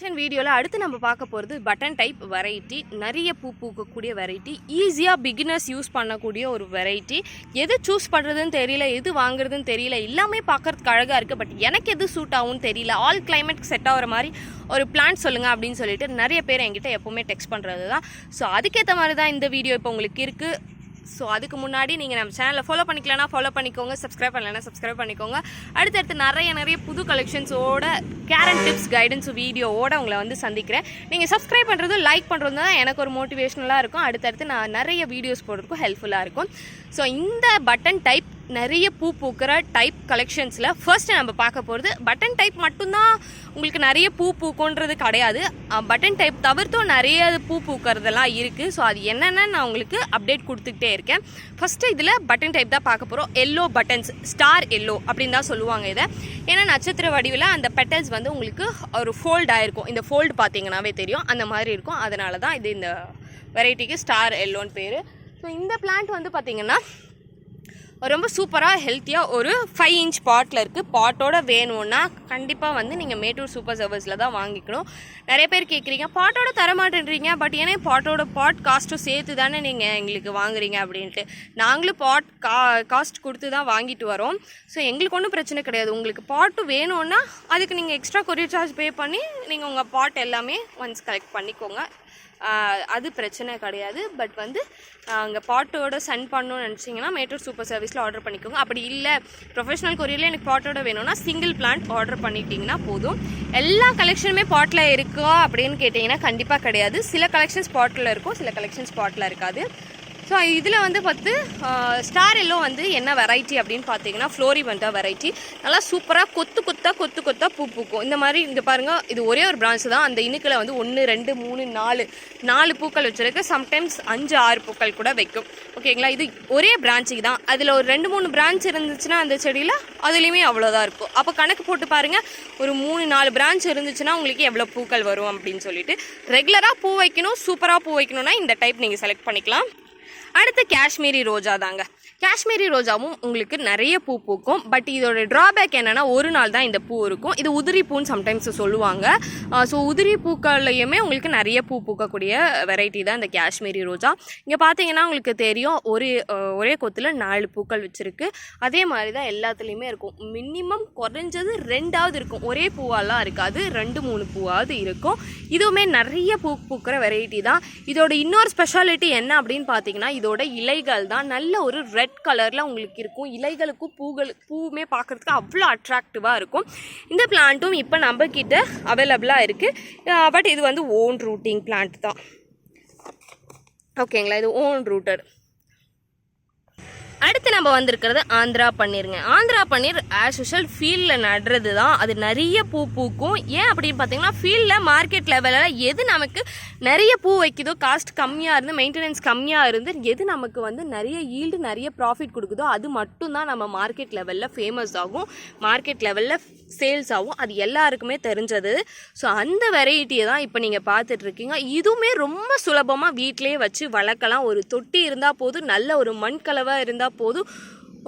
வீடியோவில் அடுத்து நம்ம பார்க்க போகிறது பட்டன் டைப் வெரைட்டி நிறைய பூ பூக்கக்கூடிய வெரைட்டி ஈஸியாக பிகினர்ஸ் யூஸ் பண்ணக்கூடிய ஒரு வெரைட்டி எது சூஸ் பண்ணுறதுன்னு தெரியல எது வாங்குறதுன்னு தெரியல எல்லாமே பார்க்கறதுக்கு அழகாக இருக்குது பட் எனக்கு எது சூட் ஆகும்னு தெரியல. ஆல் கிளைமேட் செட் ஆகிற மாதிரி ஒரு பிளான் சொல்லுங்கள் அப்படின்னு சொல்லிட்டு நிறைய பேர் என்கிட்ட எப்போவுமே டெக்ஸ்ட் பண்ணுறது தான் ஸோ அதுக்கேற்ற மாதிரி தான் இந்த வீடியோ இப்போ உங்களுக்கு இருக்குது ஸோ அதுக்கு முன்னாடி நீங்கள் நம்ம சேனலை ஃபாலோ பண்ணிக்கலனா ஃபாலோ பண்ணிக்கோங்க சப்ஸ்கிரைப் பண்ணலன்னா சப்ஸ்கிரைப் பண்ணிக்கோங்க. அடுத்தடுத்து நிறைய நிறைய புது கலெக்ஷன்ஸோட கேரண்ட் டிப்ஸ் கைடன்ஸ் வீடியோவோட உங்களை வந்து சந்திக்கிறேன். நீங்கள் சப்ஸ்கிரைப் பண்ணுறதும் லைக் பண்ணுறதும் தான் எனக்கு ஒரு மோட்டிவேஷனலாக இருக்கும். அடுத்தடுத்து நான் நிறைய வீடியோஸ் போடுறதுக்கும் ஹெல்ப்ஃபுல்லாக இருக்கும். ஸோ இந்த பட்டன் டைப் நிறைய பூ பூக்கிற டைப் கலெக்ஷன்ஸில் ஃபர்ஸ்ட்டு நம்ம பார்க்க போகிறது பட்டன் டைப் மட்டும்தான் உங்களுக்கு நிறைய பூ பூக்குன்றது கிடையாது. பட்டன் டைப் தவிர்த்தும் நிறைய பூ பூக்கிறதெல்லாம் இருக்குது ஸோ அது என்னென்னு நான் உங்களுக்கு அப்டேட் கொடுத்துக்கிட்டே இருக்கேன். ஃபஸ்ட்டு இதில் பட்டன் டைப் தான் பார்க்க போகிறோம் எல்லோ பட்டன்ஸ் ஸ்டார் எல்லோ அப்படின்னு தான் சொல்லுவாங்க இதை. ஏன்னா நட்சத்திர வடிவில் அந்த பெட்டல்ஸ் வந்து உங்களுக்கு ஒரு ஃபோல்ட் ஆகிருக்கும் இந்த ஃபோல்டு பார்த்தீங்கன்னாவே தெரியும். அந்த மாதிரி இருக்கும். அதனால தான் இது இந்த வெரைட்டிக்கு ஸ்டார் எல்லோன்னு பேர். ஸோ இந்த பிளான்ட் வந்து பார்த்திங்கன்னா ரொம்ப சூப்பராக ஹெல்த்தியாக ஒரு ஃபைவ் இன்ச் பாட்டில் இருக்குது பாட்டோட வேணும்னா கண்டிப்பாக வந்து நீங்கள் மேட்டூர் சூப்பர் சர்வீஸில் தான் வாங்கிக்கணும். நிறைய பேர் கேட்குறீங்க பாட்டோட தரமாட்டேன்றீங்க பட் ஏன்னா பாட்டோட பாட் காஸ்ட்டும் சேர்த்து தானே நீங்கள் எங்களுக்கு வாங்குறீங்க அப்படின்ட்டு. நாங்களும் பாட் கா காஸ்ட் கொடுத்து தான் வாங்கிட்டு வரோம். ஸோ எங்களுக்கு ஒன்றும் பிரச்சனை கிடையாது. உங்களுக்கு பாட்டு வேணும்னா அதுக்கு நீங்கள் எக்ஸ்ட்ரா கொரியர் சார்ஜ் பே பண்ணி நீங்கள் உங்கள் பாட் எல்லாமே ஒன்ஸ் கலெக்ட் பண்ணிக்கோங்க. அது பிரச்சனை கிடையாது. பட் வந்து அங்கே பாட்டோட சென்ட் பண்ணணும்னு நினச்சிங்கன்னா மேட்டூர் சூப்பர் சர்வீஸில் ஆர்டர் பண்ணிக்கோங்க. அப்படி இல்லை ப்ரொஃபஷனல் கொரியரில் எனக்கு பாட்டோட வேணும்னா சிங்கிள் பிளான்ட் ஆர்டர் பண்ணிட்டீங்கன்னா போதும். எல்லா கலெக்ஷனுமே பாட்டில் இருக்கா அப்படின்னு கேட்டிங்கன்னா கண்டிப்பாக கிடையாது. சில கலெக்ஷன்ஸ் பாட்டில் இருக்கும் சில கலெக்ஷன்ஸ் பாட்டில் இருக்காது. ஸோ இதில் வந்து பார்த்து ஸ்டார் எல்லோ வந்து என்ன வெரைட்டி அப்படின்னு பார்த்தீங்கன்னா ஃப்ளோரிவெண்டா வெரைட்டி நல்லா சூப்பராக கொத்து கொத்தாக கொத்து கொத்தா பூ பூக்கும். இந்த மாதிரி இங்கே பாருங்கள் இது ஒரே ஒரு பிரான்ச் தான். அந்த இனுக்கில் வந்து ஒன்று ரெண்டு மூணு நாலு நாலு பூக்கள் வச்சுருக்கு. சம்டைம்ஸ் அஞ்சு ஆறு பூக்கள் கூட வைக்கும். ஓகேங்களா இது ஒரே பிரான்ச்சுக்கு தான். அதில் ஒரு ரெண்டு மூணு பிரான்ச் இருந்துச்சுன்னா அந்த செடியில் அதுலேயுமே அவ்வளோதான் இருக்கும். அப்போ கணக்கு போட்டு பாருங்கள் ஒரு மூணு நாலு பிரான்ச் இருந்துச்சுன்னா உங்களுக்கு எவ்வளோ பூக்கள் வரும் அப்படின்னு சொல்லிட்டு. ரெகுலராக பூ வைக்கணும் சூப்பராக பூ வைக்கணும்னா இந்த டைப் நீங்கள் செலக்ட் பண்ணிக்கலாம். அடுத்து காஷ்மீரி ரோஜா தாங்க காஷ்மீரி ரோஜாவும் உங்களுக்கு நிறைய பூ பூக்கும். பட் இதோட ட்ராபேக் என்னென்னா ஒரு நாள் தான் இந்த பூ இருக்கும். இது உதிரி பூன்னு சம்டைம்ஸ் சொல்லுவாங்க. ஸோ உதிரி பூக்கள்லையுமே உங்களுக்கு நிறைய பூ பூக்கக்கூடிய வெரைட்டி தான் இந்த காஷ்மீரி ரோஜா. இங்கே பார்த்தீங்கன்னா உங்களுக்கு தெரியும் ஒரே ஒரே கொத்தில் நாலு பூக்கள் வச்சுருக்கு. அதே மாதிரி தான் எல்லாத்துலேயுமே இருக்கும். மினிமம் குறைஞ்சது ரெண்டாவது இருக்கும். ஒரே பூவாலாம் இருக்காது. ரெண்டு மூணு பூவாவது இருக்கும். இதுவுமே நிறைய பூ பூக்கிற வெரைட்டி தான். இதோட இன்னொரு ஸ்பெஷாலிட்டி என்ன அப்படின்னு பார்த்தீங்கன்னா இதோட இலைகள் தான். நல்ல ஒரு ரெட் கலரில் உங்களுக்கு இருக்கும். இலைகளுக்கும் பூகள் பூவுமே பார்க்குறதுக்கு அவ்வளோ அட்ராக்டிவாக இருக்கும். இந்த பிளான்ட்டும் இப்போ நம்ம கிட்ட அவைலபிளாக இருக்குது பட் இது வந்து ஓன் ரூட்டிங் பிளான்ட் தான். ஓகேங்களா இது ஓன் ரூட்டர் அடுத்து நம்ம வந்திருக்கிறது ஆந்திரா பன்னீருங்க. ஆந்திரா பன்னீர் ஆஸ் யூஷுவல் ஃபீல்டில் நடுறது தான் அது நிறைய பூ பூக்கும். ஏன் அப்படின்னு பார்த்தீங்கன்னா ஃபீல்டில் மார்க்கெட் லெவலில் எது நமக்கு நிறைய பூ வைக்குதோ காஸ்ட் கம்மியாக இருந்து மெயின்டெனன்ஸ் கம்மியாக இருந்து எது நமக்கு வந்து நிறைய ஈல்டு நிறைய ப்ராஃபிட் கொடுக்குதோ அது மட்டும்தான் நம்ம மார்க்கெட் லெவலில் ஃபேமஸ் ஆகும். மார்க்கெட் லெவலில் சேல்ஸ் ஆகும். அது எல்லாருக்குமே தெரிஞ்சது. ஸோ அந்த வெரைட்டியை தான் இப்போ நீங்கள் பார்த்துட்ருக்கீங்க. இதுவுமே ரொம்ப சுலபமாக வீட்டிலேயே வச்சு வளர்க்கலாம். ஒரு தொட்டி இருந்தால் போதும். நல்ல ஒரு மண் கலவாக இருந்தால் போதும்.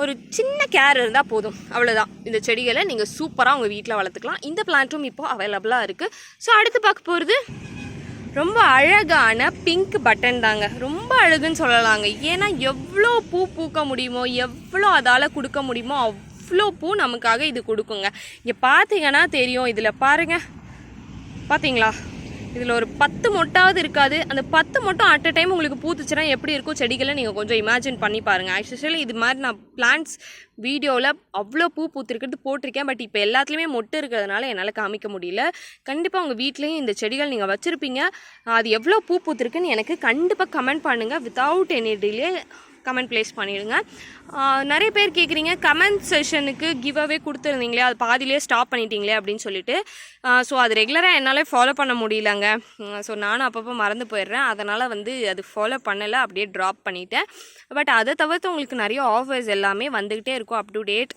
ஒரு சின்ன கேர் இருந்தால் போதும். அவ்வளோதான் இந்த செடிகளை நீங்கள் சூப்பராக உங்கள் வீட்டில் வளர்த்துக்கலாம். இந்த பிளான்ட்டும் இப்போ அவைலபிளாக இருக்குது ஸோ அடுத்து பார்க்க போகிறது ரொம்ப அழகான பிங்க் பட்டன் தாங்க. ரொம்ப அழகுன்னு சொல்லலாங்க. ஏன்னா எவ்வளோ பூ பூக்க முடியுமோ எவ்வளோ அதால் கொடுக்க முடியுமோ அவ்வளோ பூ நமக்காக இது கொடுக்குங்க. இங்கே பார்த்தீங்கன்னா தெரியும். இதில் பாருங்கள் பார்த்தீங்களா இதில் ஒரு பத்து மொட்டாவது இருக்காது. அந்த பத்து மொட்டும் அட் அ டைம் உங்களுக்கு பூத்துச்சுன்னா எப்படி இருக்கும் செடிகளை நீங்கள் கொஞ்சம் இமேஜின் பண்ணி பாருங்கள் ஆக்சுவலி இது மாதிரி நான் பிளான்ட்ஸ் வீடியோவில் அவ்வளோ பூ பூத்திருக்கிறது போட்டிருக்கேன். பட் இப்போ எல்லாத்துலேயுமே மொட்டு இருக்கிறதுனால என்னால் காமிக்க முடியல. கண்டிப்பாக உங்கள் வீட்லேயும் இந்த செடிகள் நீங்கள் வச்சுருப்பீங்க. அது எவ்வளோ பூ பூத்திருக்குன்னு எனக்கு கண்டிப்பாக கமெண்ட் பண்ணுங்கள் without any delay comment please பண்ணிடுங்க. நிறைய பேர் கேட்குறீங்க கமெண்ட் செஷனுக்கு கிவ் அவே கொடுத்துருந்தீங்களே அது பாதியிலே ஸ்டாப் பண்ணிட்டீங்களே அப்படின்னு சொல்லிட்டு. ஸோ அது ரெகுலராக என்னால் ஃபாலோ பண்ண முடியலங்க. ஸோ நானும் அப்பப்போ மறந்து போயிடுறேன். அதனால் வந்து அது ஃபாலோ பண்ணலை அப்படியே ட்ராப் பண்ணிட்டேன். பட் அதை தவிர்த்து உங்களுக்கு நிறைய ஆஃபர்ஸ் எல்லாமே வந்துக்கிட்டே இருக்கும் அப் டு டேட்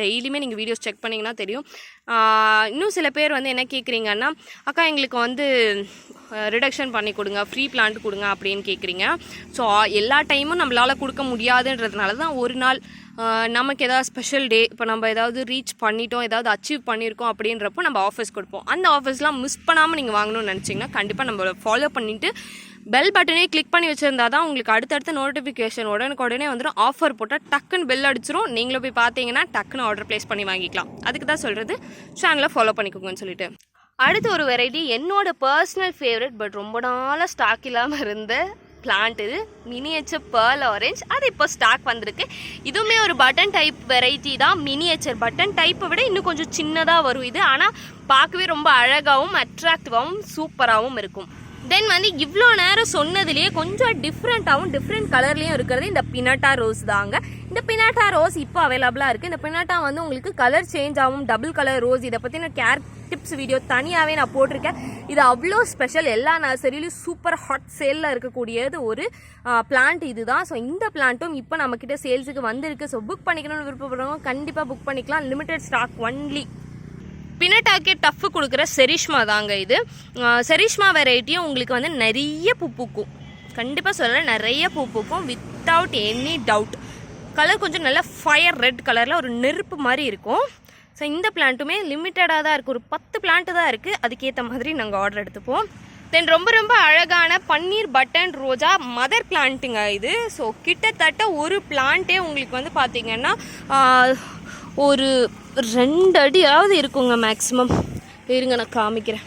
டெய்லியுமே நீங்கள் வீடியோஸ் செக் பண்ணிங்கன்னா தெரியும். இன்னும் சில பேர் வந்து என்ன கேட்குறீங்கன்னா அக்கா எங்களுக்கு வந்து ரிடக்ஷன் பண்ணி கொடுங்க ஃப்ரீ பிளான்ட் கொடுங்க அப்படின்னு கேட்குறீங்க ஸோ எல்லா டைமும் நம்மளால் கொடுக்க முடியாதுன்றதுனால தான் ஒரு நாள் நமக்கு ஏதாவது ஸ்பெஷல் டே இப்போ நம்ம ஏதாவது ரீச் பண்ணிட்டோம் ஏதாவது அச்சீவ் பண்ணியிருக்கோம் அப்படின்றப்போ நம்ம ஆஃபர்ஸ் கொடுப்போம். அந்த ஆஃபர்ஸ்லாம் மிஸ் பண்ணாமல் நீங்கள் வாங்கணும்னு நினச்சிங்கன்னா கண்டிப்பாக நம்ம ஃபாலோ பண்ணிவிட்டு பெல் பட்டனே கிளிக் பண்ணி வச்சுருந்தா தான் உங்களுக்கு அடுத்தடுத்த நோட்டிஃபிகேஷன் உடனுக்கு உடனே வந்துடும் ஆஃபர் போட்டால் டக்குன்னு பெல் அடிச்சிரும். நீங்களும் போய் பார்த்தீங்கன்னா டக்குன்னு ஆர்டர் ப்ளேஸ் பண்ணி வாங்கிக்கலாம். அதுக்கு தான் சொல்கிறது சேனலை ஃபாலோ பண்ணிக்கோங்கன்னு சொல்லிட்டு. அடுத்து ஒரு வெரைட்டி என்னோட பர்சனல் ஃபேவரட் பட் ரொம்ப நாளாக ஸ்டாக் இல்லாமல் இருந்த பிளான்ட் இது. மினியேச்சர் பேர்ல் ஆரஞ்ச் அது இப்போ ஸ்டாக் வந்திருக்கு. இதுவுமே ஒரு பட்டன் டைப் வெரைட்டி தான். மினியேச்சர் பட்டன் டைப்பை விட இன்னும் கொஞ்சம் சின்னதாக வரும் இது. ஆனால் பார்க்கவே ரொம்ப அழகாகவும் அட்ராக்டிவாகவும் சூப்பராகவும் இருக்கும். தென் வந்து இவ்வளோ நேரம் சொன்னதுலேயே கொஞ்சம் டிஃப்ரெண்ட்டாகவும் டிஃப்ரெண்ட் கலர்லேயும் இருக்கிறது. இந்த பினாட்டா ரோஸ் தாங்க. இந்த பினாட்டா ரோஸ் இப்போ அவைலபிளாக இருக்குது இந்த பினாட்டா வந்து உங்களுக்கு கலர் சேஞ்ச் ஆகும் டபுள் கலர் ரோஸ் இதை பற்றின கேர் டிப்ஸ் வீடியோ தனியாகவே நான் போட்டிருக்கேன். இது அவ்வளோ ஸ்பெஷல் எல்லா நர்சரியிலையும் சூப்பர் ஹாட் சேலில் இருக்கக்கூடியது ஒரு பிளான்ட் இதுதான். ஸோ இந்த பிளான்ட்டும் இப்போ நம்மக்கிட்ட சேல்ஸுக்கு வந்திருக்கு. ஸோ புக் பண்ணிக்கணும்னு விருப்பப்படுறவங்க கண்டிப்பாக புக் பண்ணிக்கலாம். லிமிடெட் ஸ்டாக் ஒன்லி பினட்டாக்கே டஃப்பு கொடுக்குற செரிஷ்மா தாங்க இது. செரிஷ்மா வெரைட்டியும் உங்களுக்கு வந்து நிறைய பூ பூக்கும். கண்டிப்பாக சொல்கிறேன் நிறைய பூ பூக்கும் வித்தவுட் எனி டவுட் கலர் கொஞ்சம் நல்லா ஃபயர் ரெட் கலரில் ஒரு நெருப்பு மாதிரி இருக்கும். ஸோ இந்த பிளான்ட்டுமே லிமிட்டடாக தான் இருக்குது ஒரு பத்து பிளான்ட்டு தான் இருக்குது அதுக்கேற்ற மாதிரி நாங்கள் ஆர்டர் எடுத்துப்போம். தென் ரொம்ப ரொம்ப அழகான பன்னீர் பட்டன் ரோஜா மதர் பிளான்ட்டுங்க இது. ஸோ கிட்டத்தட்ட ஒரு பிளான்ட்டே உங்களுக்கு வந்து பார்த்திங்கன்னா ஒரு ரெண்டு அடியாவது இருக்குங்க மேக்ஸிமம் இருங்க நான் காமிக்கிறேன்.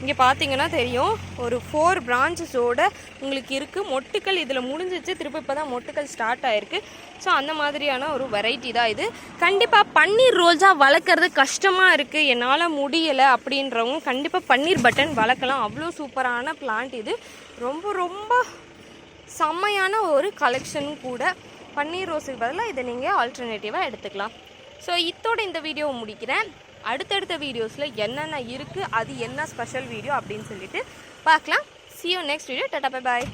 இங்கே பார்த்தீங்கன்னா தெரியும் ஒரு ஃபோர் பிரான்ச்சஸோட உங்களுக்கு இருக்குது மொட்டுக்கள் இதில் முடிஞ்சிச்சு. திரும்ப இப்போ தான் மொட்டுக்கள் ஸ்டார்ட் ஆகிருக்கு ஸோ அந்த மாதிரியான ஒரு வெரைட்டி தான் இது. கண்டிப்பாக பன்னீர் ரோஜா வளர்க்குறது கஷ்டமாக இருக்குது என்னால் முடியலை அப்படின்றவங்க கண்டிப்பாக பன்னீர் பட்டன் வளர்க்கலாம். அவ்வளோ சூப்பரான பிளான்ட் இது. ரொம்ப ரொம்ப செம்மையான ஒரு கலெக்ஷனும் கூட. பன்னீர் ரோஸுக்கு பதிலாக இதை நீங்கள் ஆல்டர்னேட்டிவாக எடுத்துக்கலாம். ஸோ இத்தோட இந்த வீடியோவை முடிக்கிறேன். அடுத்தடுத்த வீடியோஸில் என்னென்ன இருக்குது அது என்ன ஸ்பெஷல் வீடியோ அப்படின்னு சொல்லிட்டு பார்க்கலாம். See you next video tata bye bye